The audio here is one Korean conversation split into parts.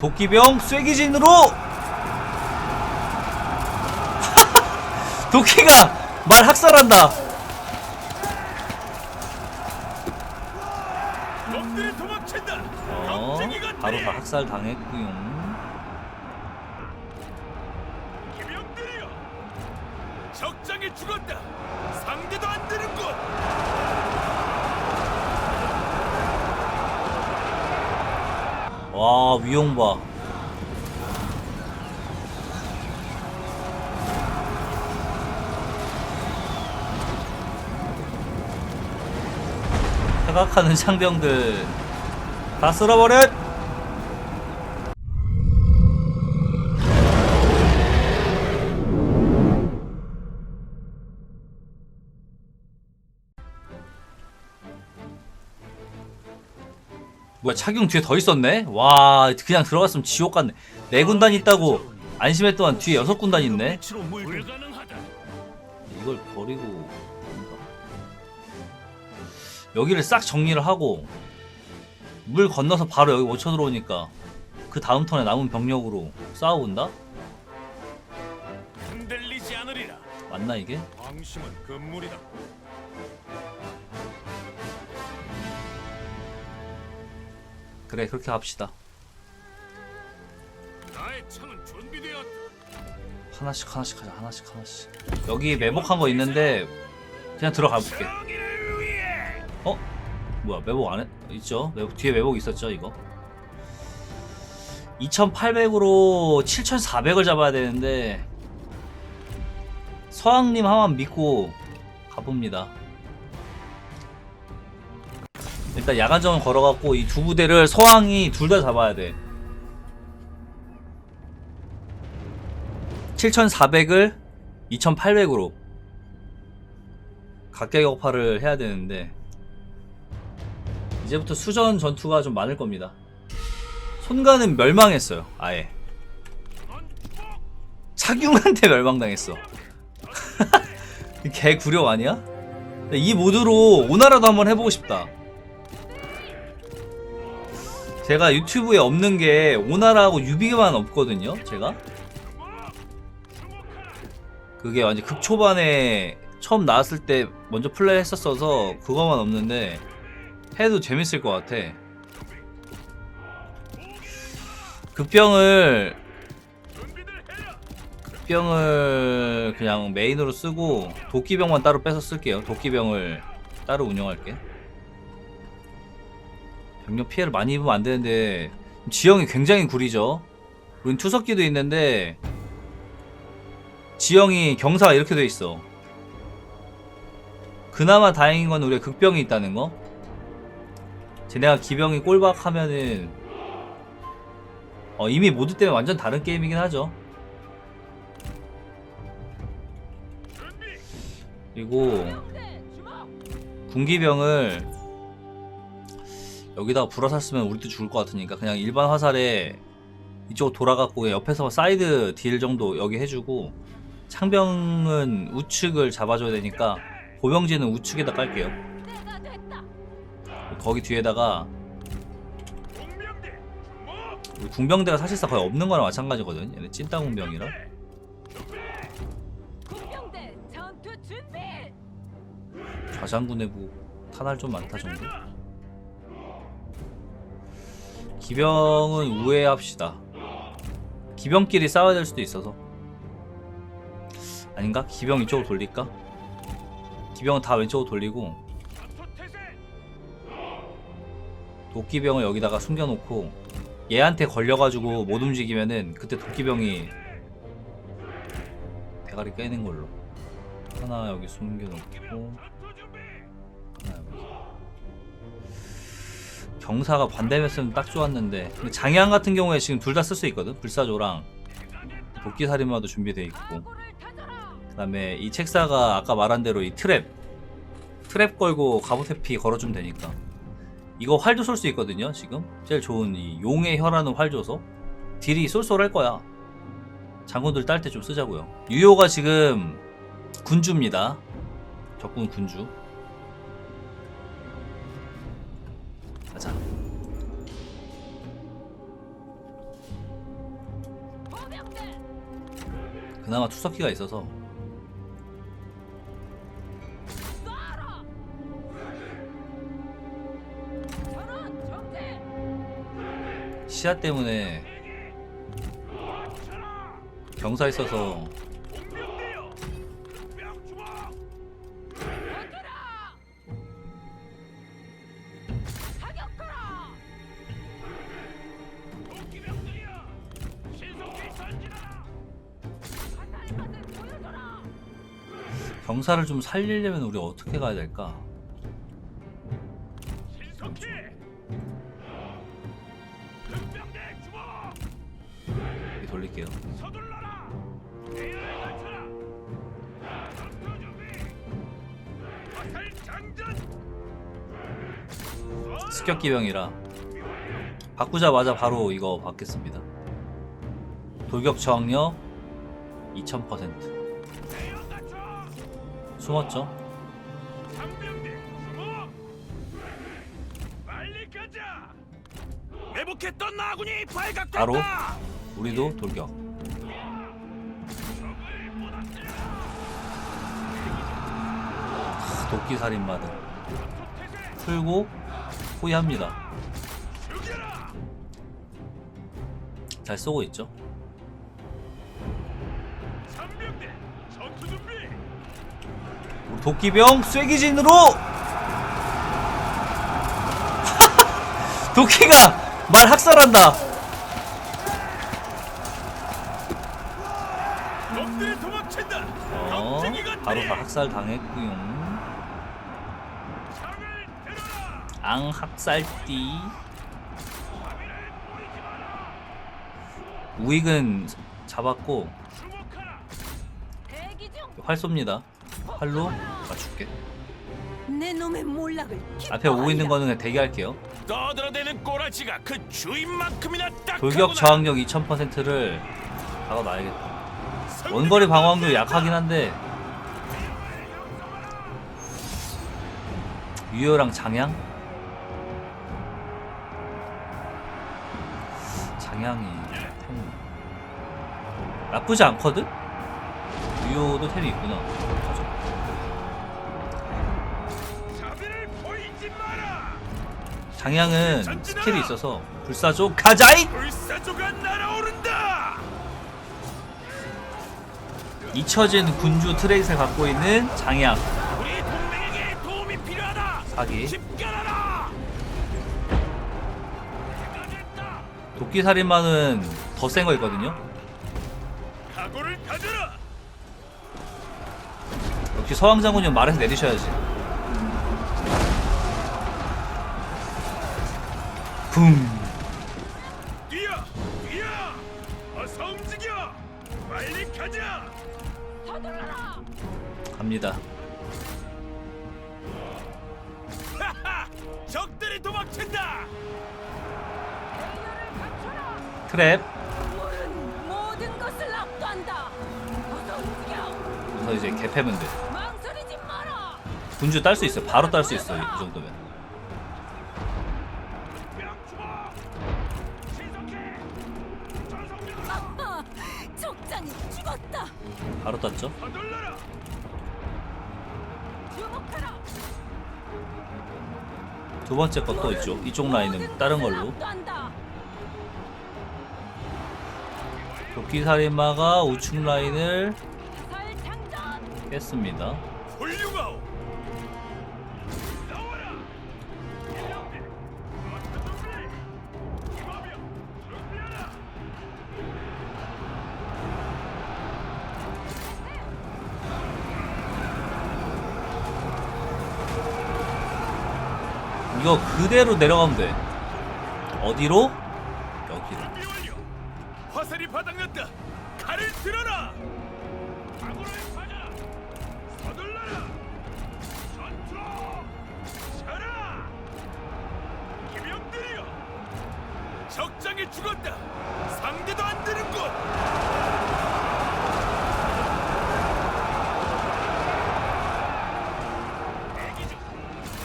도끼병 쐐기진으로 도끼가 말 학살한다. 어 바로 다 학살 당했구요. 적장이 죽었다. 위용 봐 생각하는 창병들 다 쓸어버려 뭐야 착용 뒤에 더 있었네? 와 그냥 들어갔으면 지옥 같네 네 군단 있다고 안심했더만 뒤에 여섯 군단 있네. 이걸 버리고. 여기를 싹 정리를 하고 물 건너서 바로 여기 못 쳐들어오니까 그 다음 턴에 남은 병력으로 싸워본다? 맞나 이게? 그래 그렇게 합시다. 하나씩 하나씩 하자 하나씩 하나씩 여기 매복한 거 있는데 그냥 들어가 볼게. 어? 뭐야 매복 안 해? 있죠 매복 뒤에 매복 있었죠 이거 2800으로 7400을 잡아야 되는데 서왕님 하만 믿고 가봅니다 일단 야간정을 걸어갖고 이 두 부대를 서왕이 둘 다 잡아야 돼 7400을 2800으로 각계격파를 해야 되는데 이제부터 수전 전투가 좀 많을 겁니다. 손가는 멸망했어요. 아예. 착용한테 멸망당했어. 개 구력 아니야? 이 모드로 오나라도 한번 해보고 싶다. 제가 유튜브에 없는 게 오나라하고 유비만 없거든요. 제가. 그게 완전 극초반에 처음 나왔을 때 먼저 플레이 했었어서 그거만 없는데 해도 재밌을 것 같아. 급병을 급병을 그냥 메인으로 쓰고 도끼병만 따로 빼서 쓸게요. 도끼병을 따로 운영할게. 병력 피해를 많이 입으면 안 되는데 지형이 굉장히 구리죠. 우린 투석기도 있는데 지형이 경사가 이렇게 돼 있어. 그나마 다행인 건 우리가 극병이 있다는 거. 쟤네가 기병이 꼴박하면은 어, 이미 모드 때문에 완전 다른 게임이긴 하죠. 그리고 군기병을 여기다가 불화살 으면 우리도 죽을 것 같으니까 그냥 일반 화살에 이쪽 돌아갖고 그냥 옆에서 사이드 딜 정도 여기 해주고 창병은 우측을 잡아줘야 되니까 보병지는 우측에다 깔게요. 거기 뒤에다가? 우리 궁병대가 사실상 거의 없는 거랑 마찬가지거든. 얘네 찐따 궁병이라. 좌장구 내부 탄알 좀 많다 정도. 기병은 우회합시다. 기병끼리 싸워야 될 수도 있어서. 아닌가? 기병 이쪽으로 돌릴까? 기병은 다 왼쪽으로 돌리고. 도끼병을 여기다가 숨겨놓고 얘한테 걸려가지고 못 움직이면은 그때 도끼병이 대가리 깨는 걸로 하나 여기 숨겨놓고 경사가 반대였으면 딱 좋았는데 근데 장양 같은 경우에 지금 둘 다 쓸 수 있거든? 불사조랑. 도끼살인마도 준비돼 있고. 그 다음에 이 책사가 아까 말한 대로 이 트랩. 트랩 걸고 갑옷 해피 걸어주면 되니까. 이거 활도 쏠 수 있거든요 지금. 제일 좋은 이 용의 혀라는 활 줘서 딜이 쏠쏠할 거야. 장군들 딸 때 좀 쓰자고요. 유효가 지금 군주입니다. 적군 군주 그나마 투석기가 있어서. 시야 때문에 경사 있어서 경사를 좀 살리려면 우리 어떻게 가야 될까? 돌릴게요. 습격기병이라. 바꾸자마자 바로 이거 받겠습니다. 돌격 저항력 2000% 대열 갖춰 숨었죠? 매복했던 아군이 발각됐다 바로 우리도 돌격. 앞들여 도끼 살인마들 풀고. 죽여라 잘 쏘고 있죠? 도끼병 쐐기진으로 도끼가 말 학살한다. 어, 바로 다 학살 당했구요. 앙 학살띠. 우익은 잡았고 활 쏩니다. 활로 맞출게. 내 놈의 몰락을 앞에 오고 있는 거는 그냥 대기할게요. 떠들어대는 꼬라지가 그 주인만큼이나 딱 돌격 저항력 2000%를 박아놔야겠다. 원거리 방어함도 약하긴 한데 유효랑 장양? 장양이 템 나쁘지 않거든? 유효도 템이 있구나 장양은 스킬이 있어서 불사조 가자잇! 불사조가 날아오른다! 잊혀진 군주 트레이스를 갖고 있는 장양 우리 동맹에게 도움이 필요하다! 사기. 집결하라! 해가 됐다! 도끼 살인마는 더 센 거 있거든요. 각오를 가져라! 역시 서왕 장군님 말해서 내리셔야지 붐. 뛰어 뛰어! 어서 움직여! 빨리 가자! 서둘러라! 갑니다. 적들이 도망친다! 트랩. 모든 것을 압도한다! 어서 움직여! 그래서 이제 개패면 돼 망설이지 마라! 군주 딸 수 있어요. 바로 딸 수 있어요 이 정도면 바로 땄죠? 두 번째 것도 있죠? 이쪽 라인은 다른 걸로. 압도한다. 도끼 살인마가 우측 라인을 깼습니다 이거 그대로 내려가면 돼. 어디로? 여기로. 화살이 바닥났다. 칼을 들어라. 각오를 가자 서둘러라. 전투로 쳐라. 기병들이여 적장에 죽었다. 상대도 안 되는군 대기 중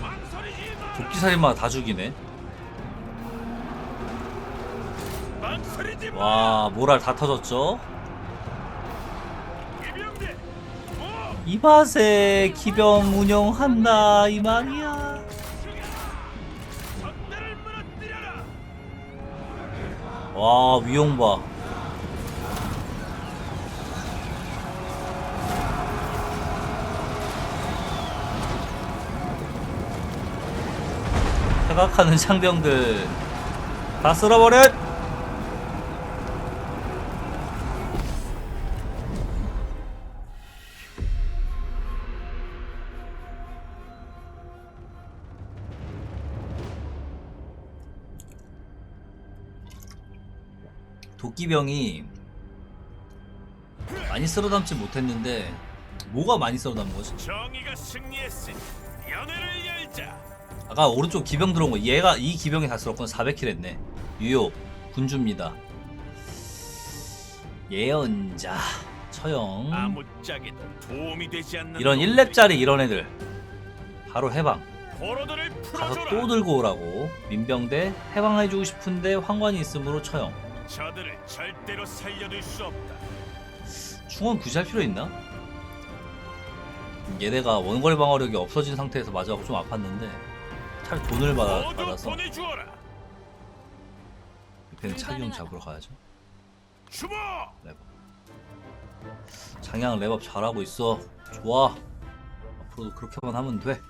망설이지 마 도끼 살인마 다 죽이네. 와 모랄 다 터졌죠? 이 맛에 기병 운영한다 이 말이야. 와 위용 봐 생각하는 창병들. 다 쓸어버려! 도끼병이 많이 쓸어담지 못했는데 뭐가 많이 쓸어담은 거지? 정의가 승리했으니 연회를 열자 아까 오른쪽 기병 들어온 거 얘가 이 기병이 다 쓸었구나. 400킬 했네. 유효 군주입니다. 예언자 처형. 아무짝에도 도움이 되지 않는 이런 1렙짜리 이런 애들. 바로 해방. 가서 또 들고 오라고. 민병대 해방해주고 싶은데 황관이 있으므로 처형. 저들을 절대로 살려둘 수 없다. 충원 굳이 할 필요 있나? 얘네가 원거리 방어력이 없어진 상태에서 맞아서 좀 아팠는데 차라리 돈을 받아, 받아서 옆에는 차기용 잡으러 가야죠. 랩업. 장양 랩업 잘하고 있어. 좋아. 앞으로도 그렇게만 하면 돼